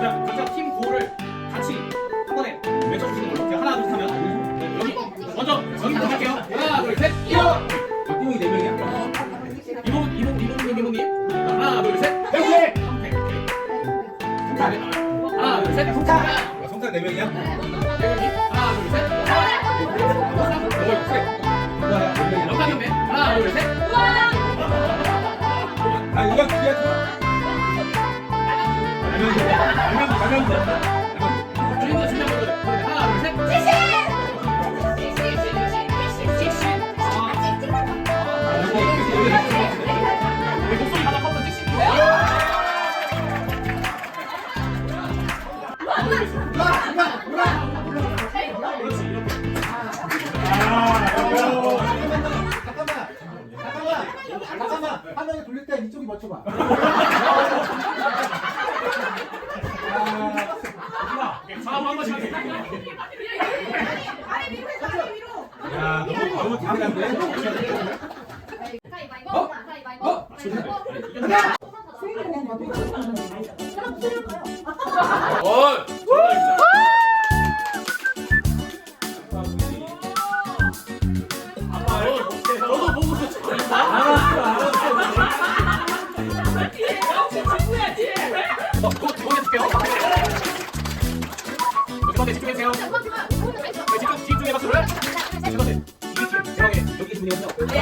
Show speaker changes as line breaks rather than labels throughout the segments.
그냥 각자 팀 구호를 같이 한 번에 외쳐주시는 걸로 그냥 하나 둘 하면 여기 먼저 저기부터 할게요 하나 둘셋 이모 아,
이모이 네 명이야
이모 이모 이모님 이모님 하나 둘셋 배우세 하나 둘셋 성탄 아,
성탄 네 명이야
배우님 하나 둘셋 하나 둘셋
아 이건 기야 가면서 가면서 가면서.
주인 공 수명 분들. 하나, 둘, 셋. 우리 목소리 하나
컸던 섹시. 그렇지, 이렇게. 잠깐만
잠깐만 잠깐만 화면을
돌릴 때
이쪽이 맞춰봐 사람 한
번씩 하세요. 야 너무 너무 다르는데. 어, 정답입니다. 여기 집중해주세요. 네, 집중, 집중해 박수를. 네, 이것은 이 팀, 대왕의 여기 계신 분이거든요.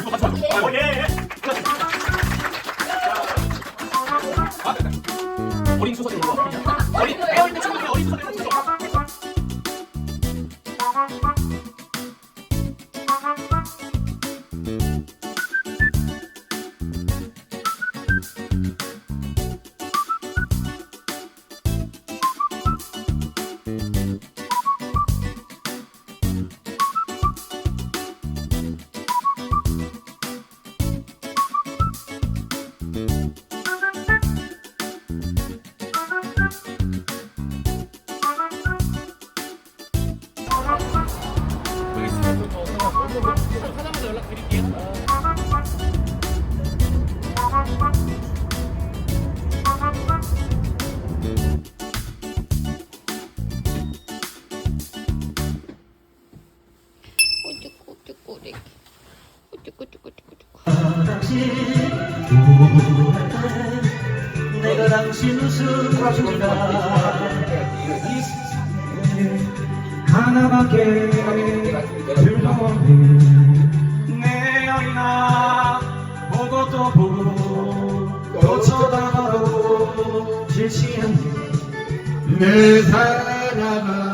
이거 맞춰. 어, 예, 예. 그렇지. 아, 됐다. 어린 수선이
꼬치꼬치꼬리 꼬치꼬치꼬치꼬치
내가 당신 웃음을
하나밖에 없는 내 어린아 보고 또 보고 또 쳐다봐도 실시한 내 사랑아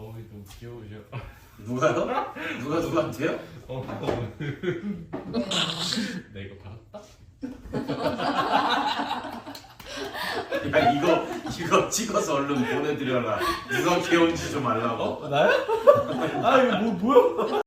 어, 좀 귀여우셔.
누가요? 누가 누구한테요?
어. 나 이거 받았다?
야 이거 이거 찍어서 얼른 보내드려라 누가 귀여운지 좀 알라고 나요?
아 이거 뭐 뭐야?